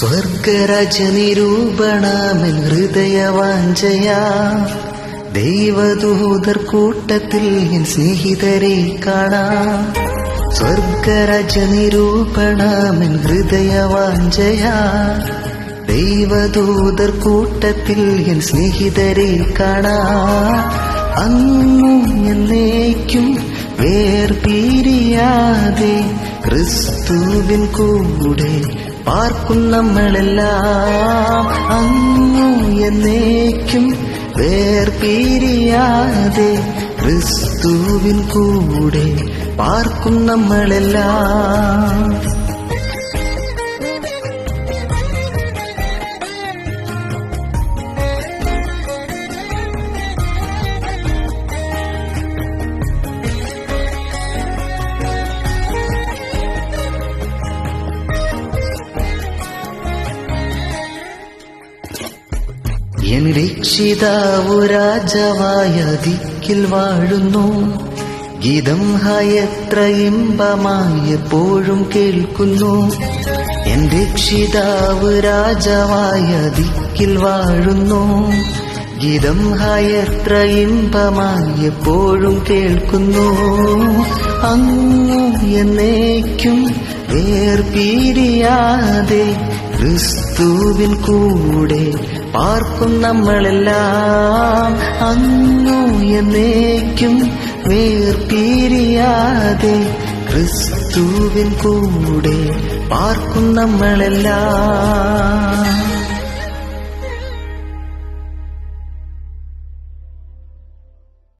സ്വർഗരജനിരൂപണമെൻ ഹൃദയവാഞ്ചയാ ദൈവദൂതർ കൂട്ടത്തിൽ എൻ സ്നേഹിതരെ കാണാം. സ്വർഗരജനിരൂപണമെൻ ഹൃദയവാഞ്ചയാ ദൈവദൂതർ കൂട്ടത്തിൽ എൻ സ്നേഹിതരെ കാണാം. അങ്ങും എന്നേക്കും വേർപിരിയാതെ ക്രിസ്തുവിൻ കൂടെ പാർക്കും നമ്മളെല്ലാം അങ്ങു എന്നേക്കും വേർപിരിയാതെ ക്രിസ്തുവിൻ കൂടെ പാർക്കും നമ്മളെല്ലാം. എൻ രക്ഷിതാവു രാജവായ ദിക്കിൽ വാഴുന്നു. ഗീതം ഹയത്ര ഇമ്പമായി എപ്പോഴും കേൾക്കുന്നു. എൻ രക്ഷിതാവ് രാജവായ ദിക്കിൽ വാഴുന്നു. ഗീതം ഹയത്ര ഇമ്പമായി എപ്പോഴും കേൾക്കുന്നു. അങ്ങു എന്നേക്കും വേർപിരിയാതെ ക്രിസ്തുവിൻ കൂടെ പാർക്കും നമ്മളെല്ലാം. അങ്ങു എന്നേക്കും വേർപിരിയാതെ ക്രിസ്തുവിൻ കൂടെ പാർക്കും നമ്മളെല്ലാം.